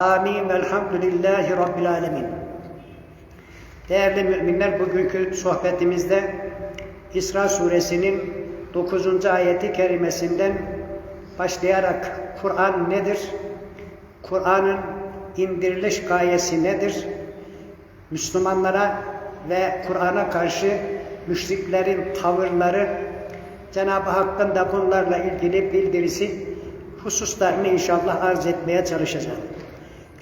Amin. Velhamdülillahi Rabbil alemin. Değerli müminler bugünkü sohbetimizde İsra suresinin 9. ayeti kerimesinden başlayarak Kur'an nedir? Kur'an'ın indiriliş gayesi nedir? Müslümanlara ve Kur'an'a karşı müşriklerin tavırları, Cenab-ı Hakk'ın da bunlarla ilgili bildirisi hususlarını inşallah arz etmeye çalışacağım.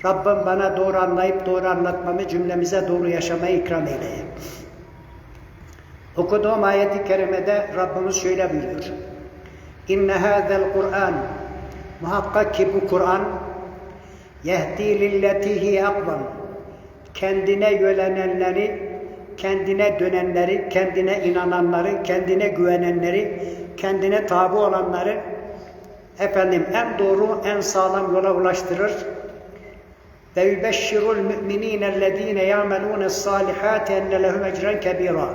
Rabbim bana doğru anlayıp doğru anlatmamı cümlemize doğru yaşamayı ikram eyleye. Okuduğum ayeti kerimede Rabbimiz şöyle buyuruyor. İnne hâzel Kur'an muhakkak ki bu Kur'an yehdi lilletihi akvam kendine yönelenleri, kendine dönenleri, kendine inananları, kendine güvenenleri, kendine tabi olanları efendim en doğru, en sağlam yola ulaştırır. Yübeşşirul müminine ellezine ya'melûne salihâti enne lehum ecren kebîrâ.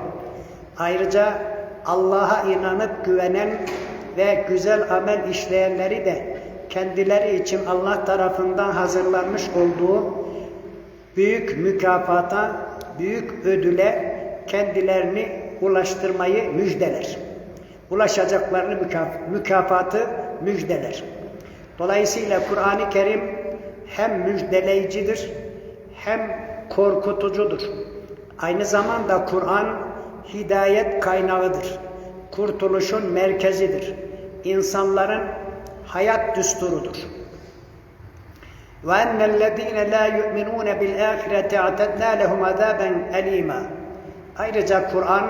Ayrıca Allah'a inanıp güvenen ve güzel amel işleyenleri de kendileri için Allah tarafından hazırlanmış olduğu büyük mükafata, büyük ödüle kendilerini ulaştırmayı müjdeler. Ulaşacaklarını mükaf mükafatı müjdeler. Dolayısıyla Kur'an-ı Kerim hem müjdeleyicidir hem korkutucudur. Aynı zamanda Kur'an hidayet kaynağıdır. Kurtuluşun merkezidir. İnsanların hayat düsturudur. وَاَنَّ الَّذ۪ينَ لَا يُؤْمِنُونَ بِالْآخِرَةِ اَعْتَدْنَا لَهُمْ عَذَابًا أَل۪يمًا Ayrıca Kur'an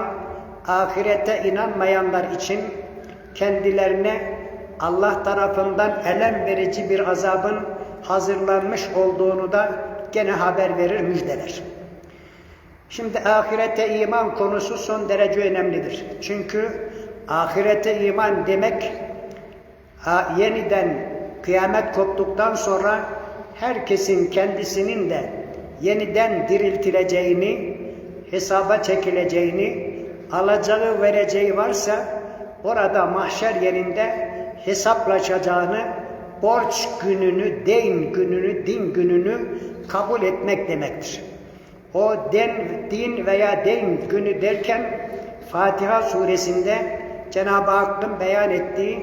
ahirete inanmayanlar için kendilerine Allah tarafından elem verici bir azabın hazırlanmış olduğunu da gene haber verir, müjdeler. Şimdi ahirete iman konusu son derece önemlidir. Çünkü ahirete iman demek yeniden kıyamet koptuktan sonra herkesin kendisinin de yeniden diriltileceğini, hesaba çekileceğini, alacağı vereceği varsa orada mahşer yerinde hesaplaşacağını, borç gününü, deyin gününü, din gününü kabul etmek demektir. O den, din veya deyin günü derken Fatiha suresinde Cenab-ı Hakk'ın beyan ettiği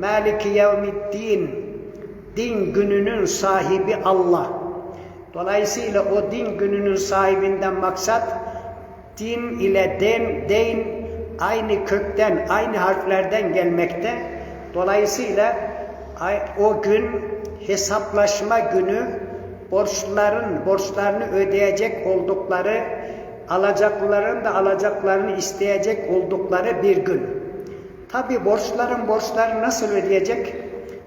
Maliki yevmiddin din gününün sahibi Allah. Dolayısıyla o din gününün sahibinden maksat din ile den, deyin aynı kökten, aynı harflerden gelmekte. Dolayısıyla o gün hesaplaşma günü borçların borçlarını ödeyecek oldukları, alacakların da alacaklarını isteyecek oldukları bir gün. Tabi borçların borçları nasıl ödeyecek?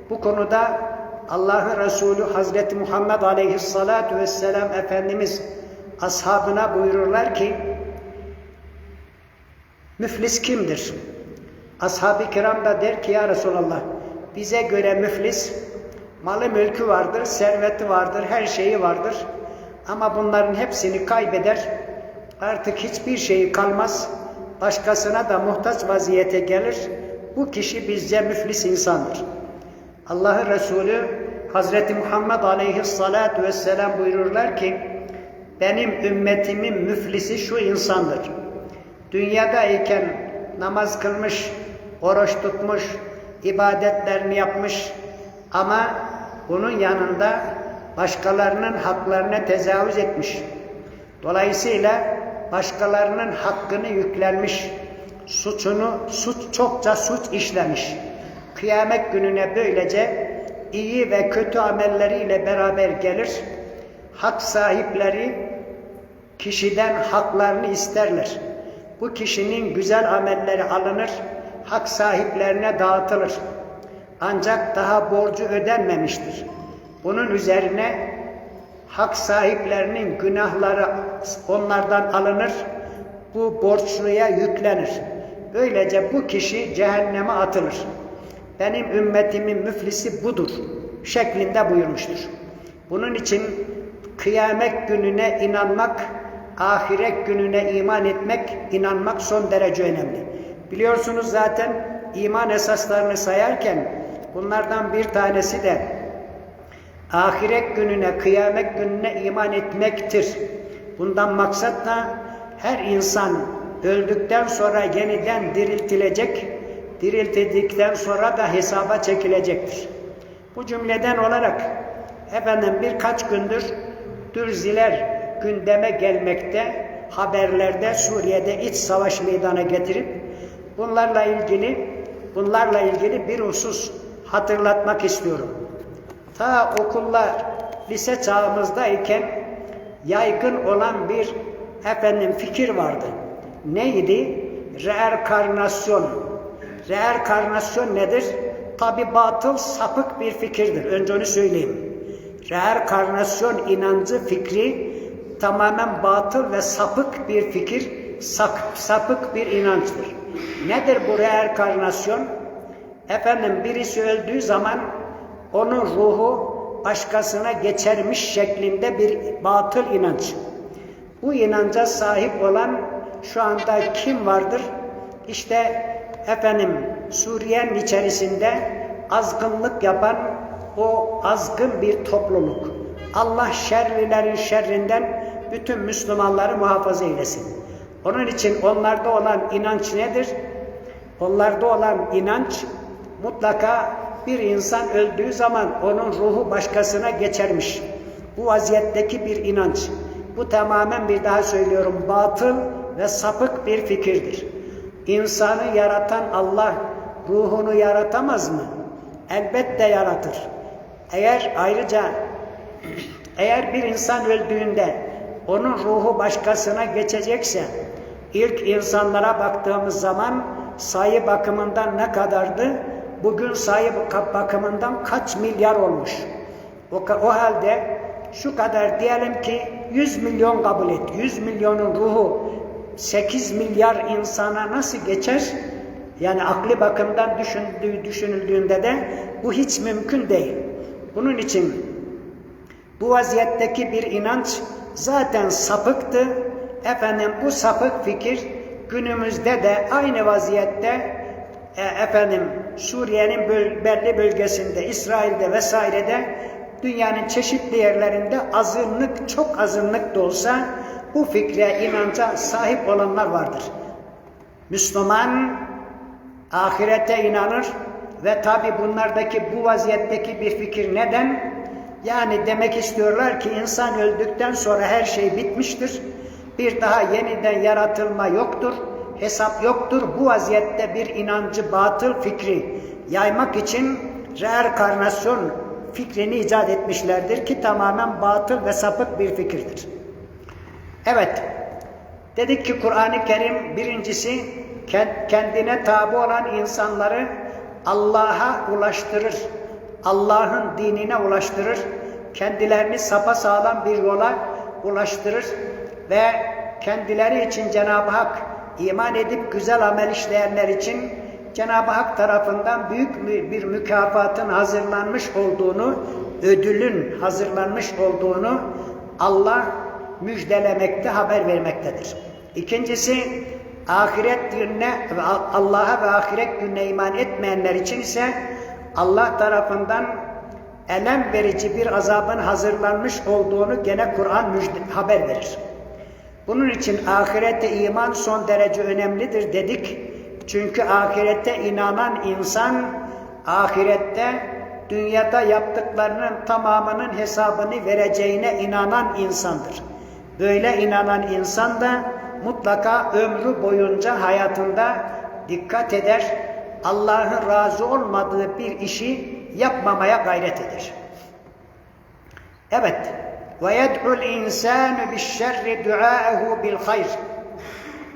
Bu konuda Allah'ın Resulü Hazreti Muhammed Aleyhisselatü Vesselam Efendimiz ashabına buyururlar ki müflis kimdir? Ashab-ı kiram da der ki ya Resulallah bize göre müflis malı mülkü vardır, serveti vardır, her şeyi vardır. Ama bunların hepsini kaybeder. Artık hiçbir şeyi kalmaz. Başkasına da muhtaç vaziyete gelir. Bu kişi bizce müflis insandır. Allah'ın Resulü Hazreti Muhammed Aleyhisselatü Vesselam buyururlar ki benim ümmetimin müflisi şu insandır. Dünyadayken namaz kılmış, oruç tutmuş, ibadetlerini yapmış ama bunun yanında başkalarının haklarına tecavüz etmiş. Dolayısıyla başkalarının hakkını yüklenmiş, suçunu, suç çokça suç işlemiş. Kıyamet gününe böylece iyi ve kötü amelleriyle beraber gelir. Hak sahipleri kişiden haklarını isterler. Bu kişinin güzel amelleri alınır, hak sahiplerine dağıtılır. Ancak daha borcu ödenmemiştir. Bunun üzerine hak sahiplerinin günahları onlardan alınır, bu borçluya yüklenir. Böylece bu kişi cehenneme atılır. Benim ümmetimin müflisi budur şeklinde buyurmuştur. Bunun için kıyamet gününe inanmak, ahiret gününe iman etmek, inanmak son derece önemli. Biliyorsunuz zaten iman esaslarını sayarken bunlardan bir tanesi de ahiret gününe, kıyamet gününe iman etmektir. Bundan maksat da her insan öldükten sonra yeniden diriltilecek, diriltildikten sonra da hesaba çekilecektir. Bu cümleden olarak efendim birkaç gündür dürziler gündeme gelmekte, haberlerde Suriye'de iç savaş meydana getirip bunlarla ilgili bunlarla ilgili bir husus hatırlatmak istiyorum. Ta okullar lise çağımızdayken yaygın olan bir efendim fikir vardı. Neydi? Reenkarnasyon. Reenkarnasyon nedir? Tabi batıl, sapık bir fikirdir. Önce onu söyleyeyim. Reenkarnasyon inancı, fikri tamamen batıl ve sapık bir fikir, sapık bir inançtır. Nedir bu reenkarnasyon? Efendim birisi öldüğü zaman onun ruhu başkasına geçermiş şeklinde bir batıl inanç. Bu inanca sahip olan şu anda kim vardır? İşte efendim Suriye'nin içerisinde azgınlık yapan o azgın bir topluluk. Allah şerrilerin şerrinden bütün Müslümanları muhafaza eylesin. Onun için onlarda olan inanç nedir? Onlarda olan inanç mutlaka bir insan öldüğü zaman onun ruhu başkasına geçermiş. Bu vaziyetteki bir inanç. Bu tamamen bir daha söylüyorum batıl ve sapık bir fikirdir. İnsanı yaratan Allah ruhunu yaratamaz mı? Elbette yaratır. Eğer ayrıca eğer bir insan öldüğünde onun ruhu başkasına geçecekse ilk insanlara baktığımız zaman sayı bakımından ne kadardı? Bugün sayı bakımından kaç milyar olmuş? O, o halde şu kadar diyelim ki 100 milyon kabul et. 100 milyonun ruhu 8 milyar insana nasıl geçer? Yani akli bakımdan düşündüğü, düşünüldüğünde de bu hiç mümkün değil. Bunun için bu vaziyetteki bir inanç zaten sapıktı. Efendim bu sapık fikir günümüzde de aynı vaziyette e, efendim Suriye'nin böl belli bölgesinde, İsrail'de vesairede dünyanın çeşitli yerlerinde azınlık, çok azınlık da olsa bu fikre, inanca sahip olanlar vardır. Müslüman ahirete inanır ve tabi bunlardaki bu vaziyetteki bir fikir neden? Yani demek istiyorlar ki insan öldükten sonra her şey bitmiştir. Bir daha yeniden yaratılma yoktur, hesap yoktur. Bu vaziyette bir inancı batıl fikri yaymak için reenkarnasyon fikrini icat etmişlerdir ki tamamen batıl ve sapık bir fikirdir. Evet, dedik ki Kur'an-ı Kerim birincisi kendine tabi olan insanları Allah'a ulaştırır. Allah'ın dinine ulaştırır. Kendilerini sapa sağlam bir yola ulaştırır ve kendileri için Cenab-ı Hak iman edip güzel amel işleyenler için Cenab-ı Hak tarafından büyük bir mükafatın hazırlanmış olduğunu, ödülün hazırlanmış olduğunu Allah müjdelemekte, haber vermektedir. İkincisi, ahiret gününe, Allah'a ve ahiret gününe iman etmeyenler için ise Allah tarafından elem verici bir azabın hazırlanmış olduğunu gene Kur'an haber verir. Bunun için ahirete iman son derece önemlidir dedik. Çünkü ahirette inanan insan ahirette dünyada yaptıklarının tamamının hesabını vereceğine inanan insandır. Böyle inanan insan da mutlaka ömrü boyunca hayatında dikkat eder, Allah'ın razı olmadığı bir işi yapmamaya gayret eder. Evet. İnsanu bi'şerri du'aehu bil hayr.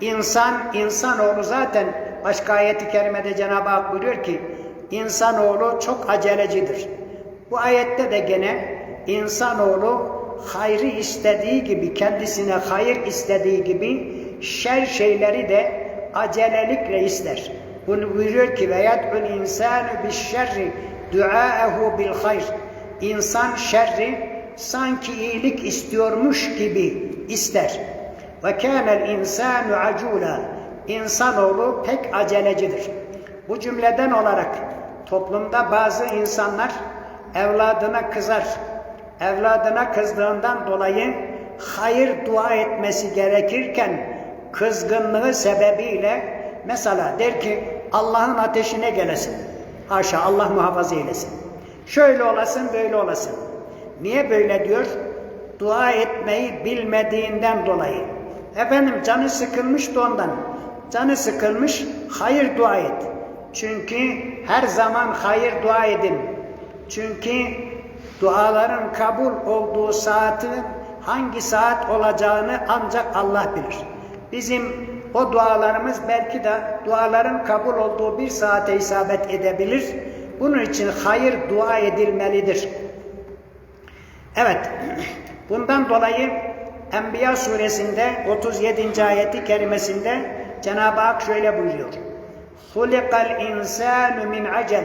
İnsan, insanoğlu zaten başka ayeti kerimede Cenab-ı Hak buyuruyor ki insanoğlu çok acelecidir. Bu ayette de gene insanoğlu hayrı istediği gibi, kendisine hayır istediği gibi şer şeyleri de acelelikle ister. Bunu buyuruyor ki insanu bi'şerri duaehu bil hayr. İnsan şerri sanki iyilik istiyormuş gibi ister. Ve kânel insanu acula. İnsanoğlu pek acelecidir. Bu cümleden olarak toplumda bazı insanlar evladına kızar. evladına kızdığından dolayı hayır dua etmesi gerekirken kızgınlığı sebebiyle mesela der ki Allah'ın ateşine gelesin. Haşa Allah muhafaza eylesin. Şöyle olasın böyle olasın. Niye böyle diyor? Dua etmeyi bilmediğinden dolayı. Efendim canı sıkılmış da ondan. Canı sıkılmış hayır dua et. Çünkü her zaman hayır dua edin. Çünkü duaların kabul olduğu saati hangi saat olacağını ancak Allah bilir. Bizim o dualarımız belki de duaların kabul olduğu bir saate isabet edebilir. Bunun için hayır dua edilmelidir. Evet, bundan dolayı Enbiya suresinde 37. ayeti kerimesinde Cenab-ı Hak şöyle buyuruyor. Hulikal insanu min acel.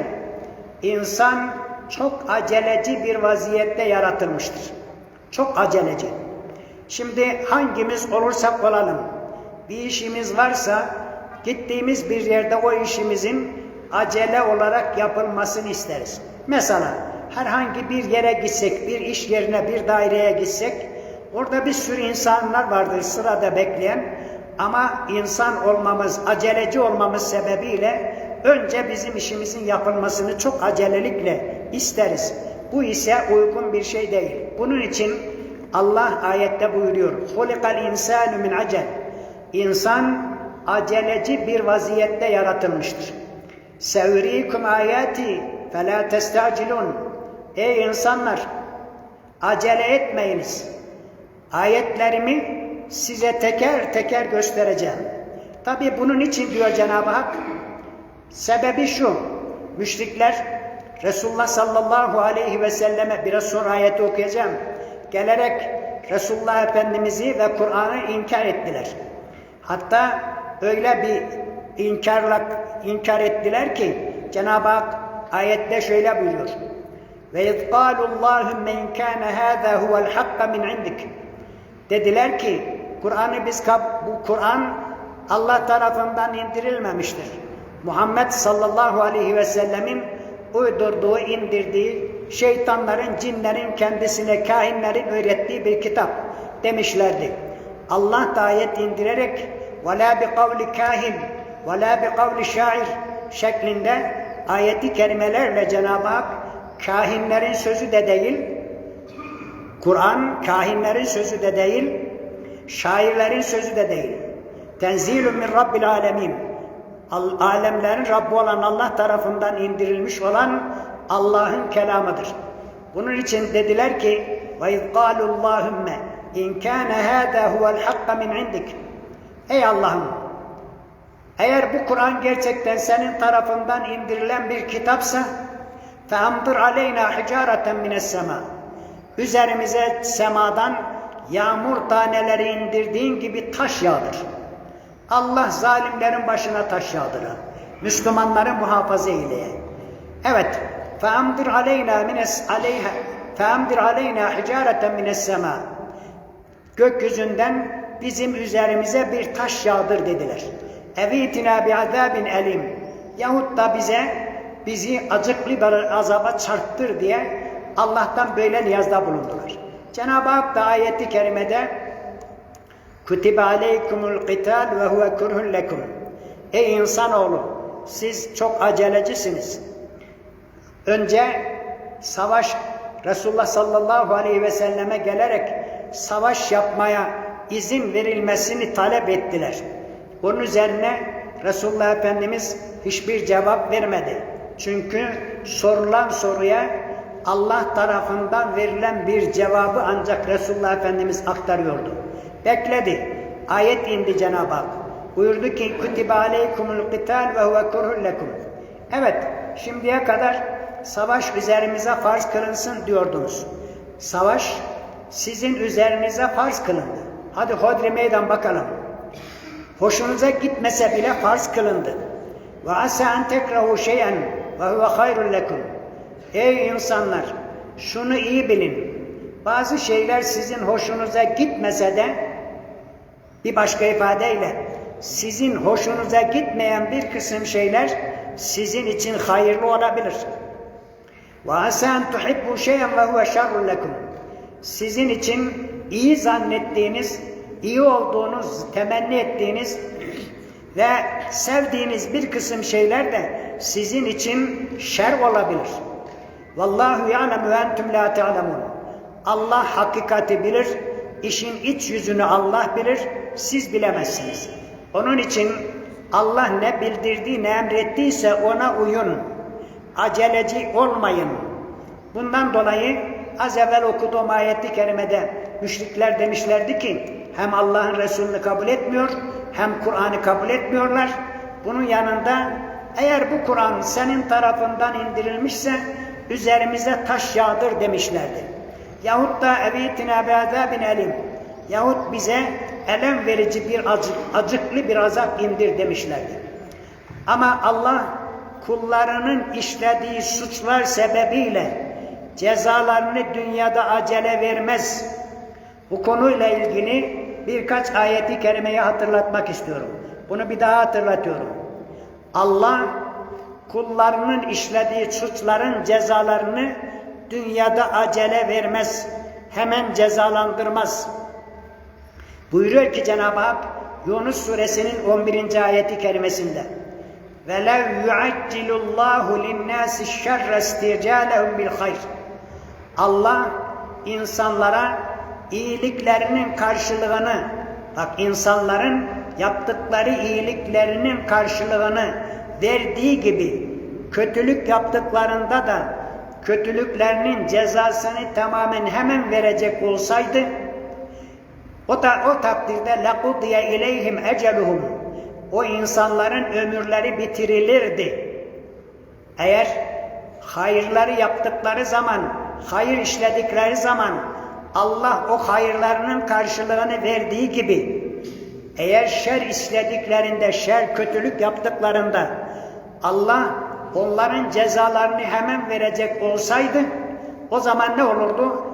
İnsan çok aceleci bir vaziyette yaratılmıştır. Çok aceleci. Şimdi hangimiz olursak olalım, bir işimiz varsa gittiğimiz bir yerde o işimizin acele olarak yapılmasını isteriz. Mesela herhangi bir yere gitsek, bir iş yerine, bir daireye gitsek, orada bir sürü insanlar vardır sırada bekleyen ama insan olmamız, aceleci olmamız sebebiyle önce bizim işimizin yapılmasını çok acelelikle isteriz. Bu ise uygun bir şey değil. Bunun için Allah ayette buyuruyor. Hulikal insanu min acel. İnsan aceleci bir vaziyette yaratılmıştır. Sevrikum ayati fela testacilun. Ey insanlar acele etmeyiniz. Ayetlerimi size teker teker göstereceğim. Tabi bunun için diyor Cenab-ı Hak sebebi şu müşrikler Resulullah sallallahu aleyhi ve selleme biraz sonra ayeti okuyacağım. Gelerek Resulullah Efendimiz'i ve Kur'an'ı inkar ettiler. Hatta öyle bir inkarla inkar ettiler ki Cenab-ı Hak ayette şöyle buyuruyor. Ve izqalu Allahumme in kana hada huvel hakka min indik. Dediler ki Kur'an'ı biz bu Kur'an Allah tarafından indirilmemiştir. Muhammed sallallahu aleyhi ve sellemin uydurduğu, indirdiği, şeytanların, cinlerin kendisine, kahinlerin öğrettiği bir kitap demişlerdi. Allah da ayet indirerek وَلَا بِقَوْلِ kahin وَلَا بِقَوْلِ şair şeklinde ayeti kerimelerle Cenab-ı Hak kahinlerin sözü de değil, Kur'an kahinlerin sözü de değil, şairlerin sözü de değil. Tenzilun min Rabbil alemin. Alemlerin Rabbi olan Allah tarafından indirilmiş olan Allah'ın kelamıdır. Bunun için dediler ki ve izqalu Allahumme in kana hada huvel hakka min indik. Ey Allah'ım eğer bu Kur'an gerçekten senin tarafından indirilen bir kitapsa feamdır aleyna hicareten mines sema. Üzerimize semadan yağmur taneleri indirdiğin gibi taş yağdır. Allah zalimlerin başına taş yağdıra. Müslümanları muhafaza eyleye. Evet. فَاَمْدِرْ عَلَيْنَا مِنَسْ عَلَيْهَا فَاَمْدِرْ عَلَيْنَا حِجَارَةً مِنَ السَّمَا Gökyüzünden bizim üzerimize bir taş yağdır dediler. اَوِيتِنَا بِعَذَابٍ elim Yahut da bize bizi acıklı bir azaba çarptır diye Allah'tan böyle niyazda bulundular. Cenab-ı Hak da ayeti kerimede Kutibe aleykumul qital ve huve kurhun lekum. Ey insanoğlu siz çok acelecisiniz. Önce savaş Resulullah sallallahu aleyhi ve selleme gelerek savaş yapmaya izin verilmesini talep ettiler. Bunun üzerine Resulullah Efendimiz hiçbir cevap vermedi. Çünkü sorulan soruya Allah tarafından verilen bir cevabı ancak Resulullah Efendimiz aktarıyordu. Bekledi. Ayet indi Cenab-ı Hak. Buyurdu ki kutibe aleykumul qital ve huve lekum. Evet şimdiye kadar savaş üzerimize farz kılınsın diyordunuz. Savaş sizin üzerinize farz kılındı. Hadi hodri meydan bakalım. Hoşunuza gitmese bile farz kılındı. Ve asa en tekrahu şeyen ve huve hayrun lekum. Ey insanlar şunu iyi bilin. Bazı şeyler sizin hoşunuza gitmese de bir başka ifadeyle sizin hoşunuza gitmeyen bir kısım şeyler sizin için hayırlı olabilir. Ve asen tuhibbu şeyen ve huve şerrun lekum. sizin için iyi zannettiğiniz, iyi olduğunuz, temenni ettiğiniz ve sevdiğiniz bir kısım şeyler de sizin için şer olabilir. Vallahu ya'lemu entum la ta'lemun. Allah hakikati bilir, işin iç yüzünü Allah bilir, siz bilemezsiniz. Onun için Allah ne bildirdi, ne emrettiyse ona uyun. Aceleci olmayın. Bundan dolayı az evvel okuduğum ayeti kerimede müşrikler demişlerdi ki hem Allah'ın Resulünü kabul etmiyor hem Kur'an'ı kabul etmiyorlar. Bunun yanında eğer bu Kur'an senin tarafından indirilmişse üzerimize taş yağdır demişlerdi. Yahut da evitine bin elim yahut bize elem verici bir acı, acıklı bir azap indir demişlerdi. Ama Allah kullarının işlediği suçlar sebebiyle cezalarını dünyada acele vermez. Bu konuyla ilgili birkaç ayeti kerimeyi hatırlatmak istiyorum. Bunu bir daha hatırlatıyorum. Allah kullarının işlediği suçların cezalarını dünyada acele vermez. Hemen cezalandırmaz. Buyuruyor ki Cenab-ı Hak Yunus suresinin 11. ayeti kerimesinde وَلَوْ يُعَجِّلُ اللّٰهُ لِلنَّاسِ الشَّرَّ اسْتِرْجَالَهُمْ بِالْخَيْرِ Allah insanlara iyiliklerinin karşılığını bak insanların yaptıkları iyiliklerinin karşılığını verdiği gibi kötülük yaptıklarında da kötülüklerinin cezasını tamamen hemen verecek olsaydı o da o takdirde laqudiye ileyhim eceluhum o insanların ömürleri bitirilirdi. Eğer hayırları yaptıkları zaman, hayır işledikleri zaman Allah o hayırlarının karşılığını verdiği gibi eğer şer işlediklerinde, şer kötülük yaptıklarında Allah onların cezalarını hemen verecek olsaydı o zaman ne olurdu?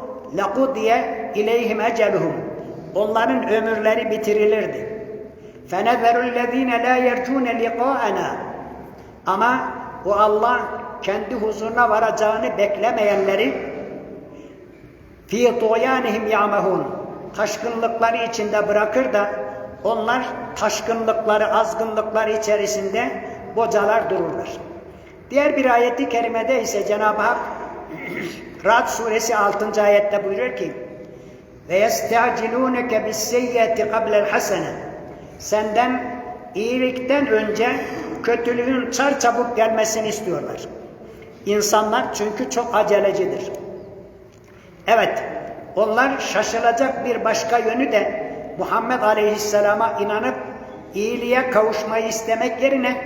diye ileyhim eceluhum. Onların ömürleri bitirilirdi. فَنَذَرُ الَّذ۪ينَ لَا يَرْجُونَ لِقَاءَنَا Ama o Allah kendi huzuruna varacağını beklemeyenleri fi tuğyanihim ya'mehun taşkınlıkları içinde bırakır da onlar taşkınlıkları, azgınlıkları içerisinde bocalar dururlar. Diğer bir ayeti kerimede ise Cenab-ı Hak Rad suresi 6. ayette buyuruyor ki ve yestacilunke bis seyyati qable'l hasene senden iyilikten önce kötülüğün çar çabuk gelmesini istiyorlar. İnsanlar çünkü çok acelecidir. Evet, onlar şaşılacak bir başka yönü de Muhammed Aleyhisselam'a inanıp iyiliğe kavuşmayı istemek yerine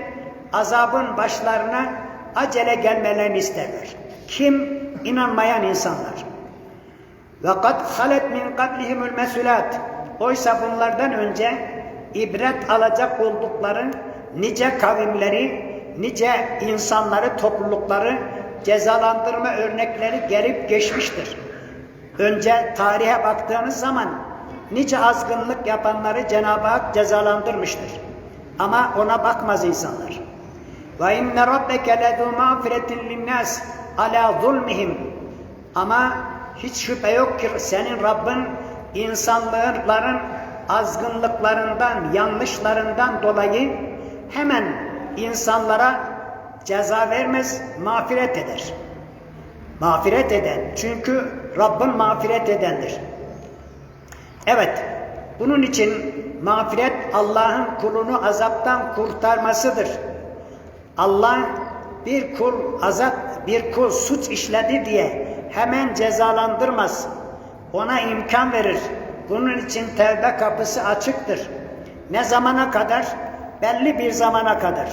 azabın başlarına acele gelmelerini isterler. Kim? inanmayan insanlar. Ve kad halet min qablihimul mesulat. Oysa bunlardan önce ibret alacak oldukları nice kavimleri, nice insanları, toplulukları cezalandırma örnekleri gelip geçmiştir. Önce tarihe baktığınız zaman nice azgınlık yapanları Cenab-ı Hak cezalandırmıştır. Ama ona bakmaz insanlar. Ve inne rabbeke ledu mağfiretin linnas ala zulmihim. Ama hiç şüphe yok ki senin Rabbin insanların azgınlıklarından, yanlışlarından dolayı hemen insanlara ceza vermez, mağfiret eder. Mağfiret eden. Çünkü Rabbin mağfiret edendir. Evet, bunun için mağfiret Allah'ın kulunu azaptan kurtarmasıdır. Allah bir kul azap, bir kul suç işledi diye hemen cezalandırmaz. Ona imkan verir. Bunun için tevbe kapısı açıktır. Ne zamana kadar? Belli bir zamana kadar.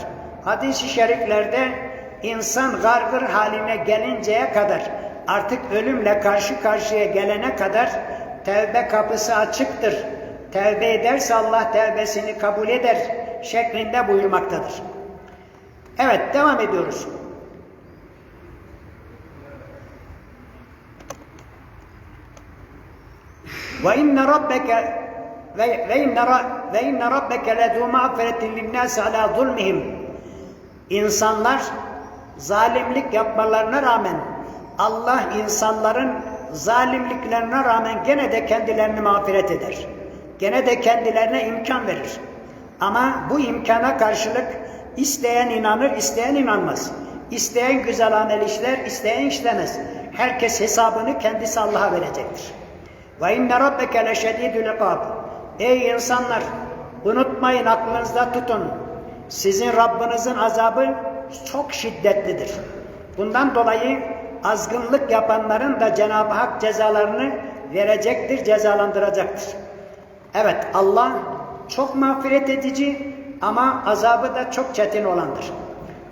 Hadis-i şeriflerde insan gargır haline gelinceye kadar artık ölümle karşı karşıya gelene kadar tevbe kapısı açıktır. Tevbe ederse Allah tevbesini kabul eder şeklinde buyurmaktadır. Evet devam ediyoruz. Ve inne rabbeke ve inne ve inne rabbeke lezu mağfiretin linnâsi ala zulmihim. İnsanlar zalimlik yapmalarına rağmen Allah insanların zalimliklerine rağmen gene de kendilerini mağfiret eder. Gene de kendilerine imkan verir. Ama bu imkana karşılık isteyen inanır, isteyen inanmaz. İsteyen güzel amel işler, isteyen işlemez. Herkes hesabını kendisi Allah'a verecektir. Ve inne rabbeke leşedidül ikab. Ey insanlar! Unutmayın, aklınızda tutun. Sizin Rabbinizin azabı çok şiddetlidir. Bundan dolayı azgınlık yapanların da Cenab-ı Hak cezalarını verecektir, cezalandıracaktır. Evet, Allah çok mağfiret edici ama azabı da çok çetin olandır.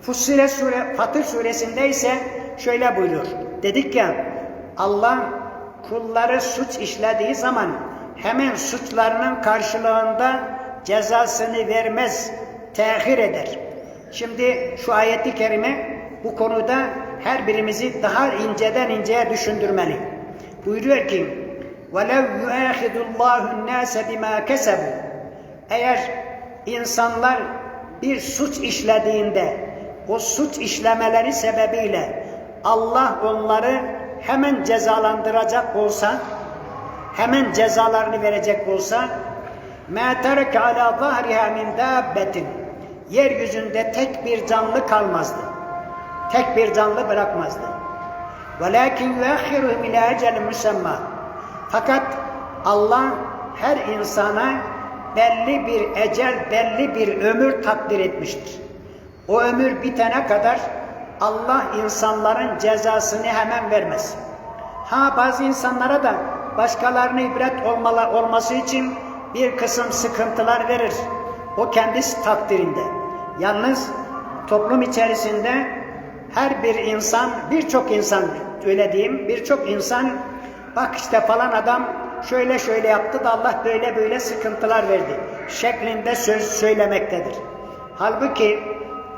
Fussilet sure, Fatır suresinde ise şöyle buyuruyor. Dedik ya, Allah kulları suç işlediği zaman hemen suçlarının karşılığında cezasını vermez, tehir eder. Şimdi şu ayeti kerime bu konuda her birimizi daha inceden inceye düşündürmeli. Buyuruyor ki وَلَوْ يُؤَخِذُ اللّٰهُ النَّاسَ بِمَا كَسَبُوا Eğer insanlar bir suç işlediğinde o suç işlemeleri sebebiyle Allah onları hemen cezalandıracak olsa hemen cezalarını verecek olsa مَا تَرَكَ عَلَى ظَهْرِهَا مِنْ دَابَّةٍ Yeryüzünde tek bir canlı kalmazdı. Tek bir canlı bırakmazdı. وَلَاكِنْ يُؤَخِّرُهُمْ اِلَى اَجَلٍ مُسَمَّى Fakat Allah her insana belli bir ecel, belli bir ömür takdir etmiştir. O ömür bitene kadar Allah insanların cezasını hemen vermez. Ha bazı insanlara da başkalarına ibret olmalı, olması için bir kısım sıkıntılar verir. O kendisi takdirinde. Yalnız toplum içerisinde her bir insan, birçok insan öyle diyeyim, birçok insan bak işte falan adam şöyle şöyle yaptı da Allah böyle böyle sıkıntılar verdi şeklinde söz söylemektedir. Halbuki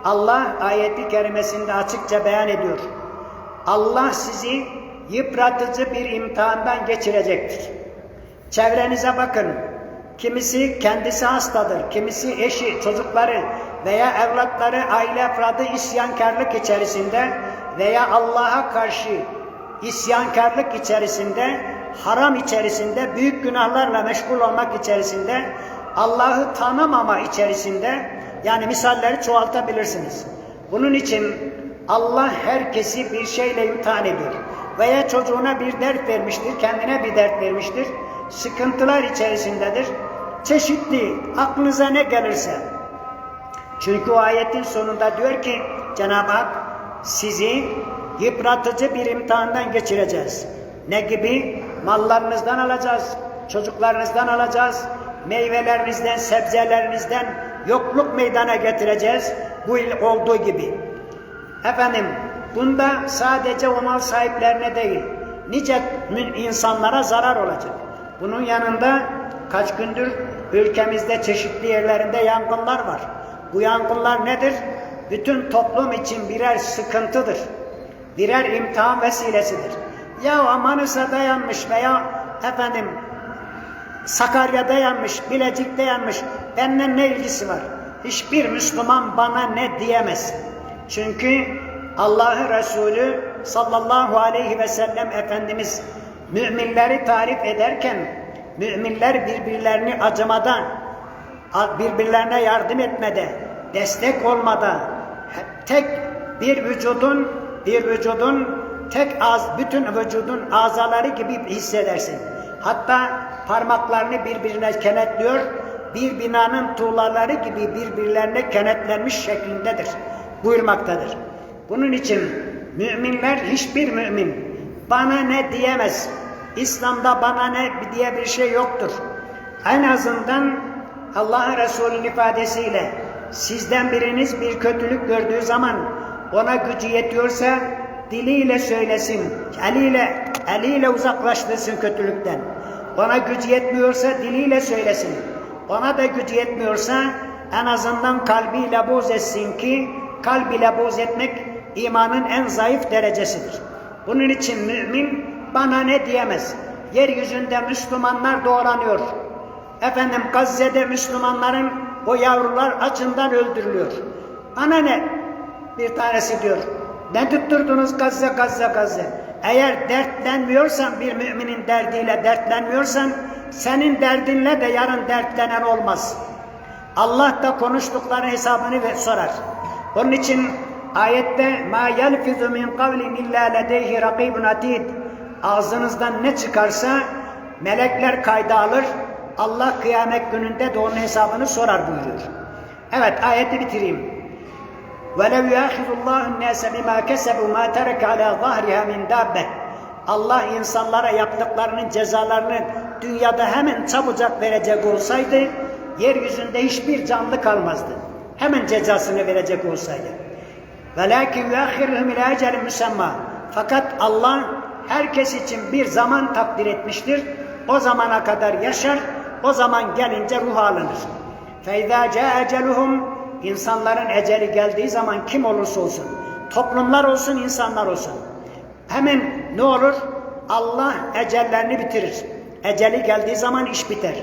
Allah ayeti kerimesinde açıkça beyan ediyor. Allah sizi yıpratıcı bir imtihandan geçirecektir. Çevrenize bakın. Kimisi kendisi hastadır, kimisi eşi, çocukları veya evlatları, aile efradı isyankarlık içerisinde veya Allah'a karşı isyankarlık içerisinde, haram içerisinde, büyük günahlarla meşgul olmak içerisinde, Allah'ı tanımama içerisinde, yani misalleri çoğaltabilirsiniz. Bunun için Allah herkesi bir şeyle imtihan ediyor. Veya çocuğuna bir dert vermiştir, kendine bir dert vermiştir. Sıkıntılar içerisindedir. Çeşitli, aklınıza ne gelirse. Çünkü o ayetin sonunda diyor ki Cenab-ı Hak sizi yıpratıcı bir imtihandan geçireceğiz. Ne gibi? Mallarınızdan alacağız, çocuklarınızdan alacağız, meyvelerinizden, sebzelerinizden yokluk meydana getireceğiz. Bu il olduğu gibi. Efendim, bunda sadece o mal sahiplerine değil, nice insanlara zarar olacak. Bunun yanında kaç gündür ülkemizde çeşitli yerlerinde yangınlar var. Bu yangınlar nedir? Bütün toplum için birer sıkıntıdır. Birer imtihan vesilesidir. Ya Manisa'da yanmış veya efendim Sakarya'da yanmış, Bilecik'te yanmış. Benden ne ilgisi var? Hiçbir Müslüman bana ne diyemez. Çünkü Allah'ı Resulü sallallahu aleyhi ve sellem Efendimiz müminleri tarif ederken müminler birbirlerini acımada, birbirlerine yardım etmede, destek olmada, tek bir vücudun bir vücudun tek az bütün vücudun azaları gibi hissedersin. Hatta parmaklarını birbirine kenetliyor, bir binanın tuğlaları gibi birbirlerine kenetlenmiş şeklindedir. Buyurmaktadır. Bunun için müminler hiçbir mümin bana ne diyemez. İslam'da bana ne diye bir şey yoktur. En azından Allah Resulü'nün ifadesiyle sizden biriniz bir kötülük gördüğü zaman ona gücü yetiyorsa diliyle söylesin, eliyle, eliyle uzaklaştırsın kötülükten. Ona gücü yetmiyorsa diliyle söylesin. Ona da gücü yetmiyorsa en azından kalbiyle boz etsin ki kalbiyle boz etmek imanın en zayıf derecesidir. Bunun için mümin bana ne diyemez. Yeryüzünde Müslümanlar doğranıyor. Efendim Gazze'de Müslümanların o yavrular açından öldürülüyor. Bana ne? Bir tanesi diyor. Ne tutturdunuz Gazze, Gazze, Gazze? Eğer dertlenmiyorsan bir müminin derdiyle dertlenmiyorsan senin derdinle de yarın dertlenen olmaz. Allah da konuştukları hesabını sorar. Onun için ayette ma yelfizu min kavlin illa ledeyhi rakibun atid. Ağzınızdan ne çıkarsa melekler kayda alır. Allah kıyamet gününde de onun hesabını sorar buyuruyor. Evet ayeti bitireyim. وَلَوْ يَأْخِذُ اللّٰهُ النَّاسَ بِمَا كَسَبُوا مَا تَرَكَ عَلَى ظَهْرِهَا مِنْ دَابَّةٍ Allah insanlara yaptıklarının cezalarını dünyada hemen çabucak verecek olsaydı, yeryüzünde hiçbir canlı kalmazdı. Hemen cezasını verecek olsaydı. وَلَاكِنْ يُأَخِرُهُمْ اِلَى اَجَلٍ مُسَمَّى Fakat Allah herkes için bir zaman takdir etmiştir. O zamana kadar yaşar, o zaman gelince ruh alınır. فَاِذَا جَاءَ اَجَلُهُمْ İnsanların eceli geldiği zaman kim olursa olsun, toplumlar olsun, insanlar olsun. Hemen ne olur? Allah ecellerini bitirir. Eceli geldiği zaman iş biter.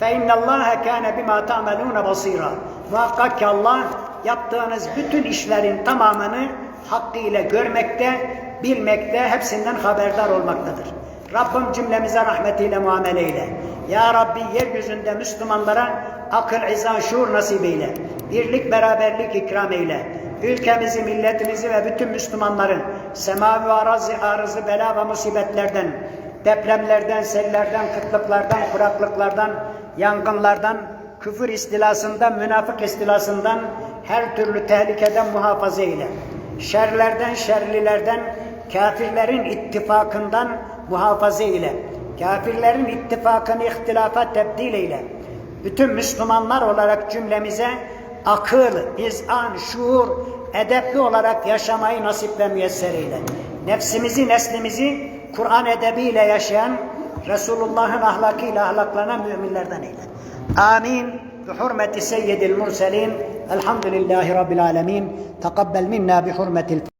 فَاِنَّ اللّٰهَ كَانَ بِمَا تَعْمَلُونَ بَصِيرًا Muhakkak ki Allah yaptığınız bütün işlerin tamamını hakkıyla görmekte, bilmekte, hepsinden haberdar olmaktadır. Rabbim cümlemize rahmetiyle muamele eyle. Ya Rabbi yeryüzünde Müslümanlara akıl, izan, şuur nasip eyle. Birlik, beraberlik ikram eyle. Ülkemizi, milletimizi ve bütün Müslümanların semavi ve arazi, arızı, bela ve musibetlerden, depremlerden, sellerden, kıtlıklardan, kuraklıklardan, yangınlardan, küfür istilasından, münafık istilasından, her türlü tehlikeden muhafaza eyle. Şerlerden, şerlilerden, kafirlerin ittifakından muhafaza eyle. Kafirlerin ittifakını ihtilafa tebdil eyle. Bütün Müslümanlar olarak cümlemize akıl, izan, şuur, edepli olarak yaşamayı nasip ve müyesser eyle. Nefsimizi, neslimizi Kur'an edebiyle yaşayan, Resulullah'ın ahlakıyla ahlaklanan müminlerden eyle. Amin. بحرمة سيد المرسلين الحمد لله رب العالمين تقبل منا بحرمة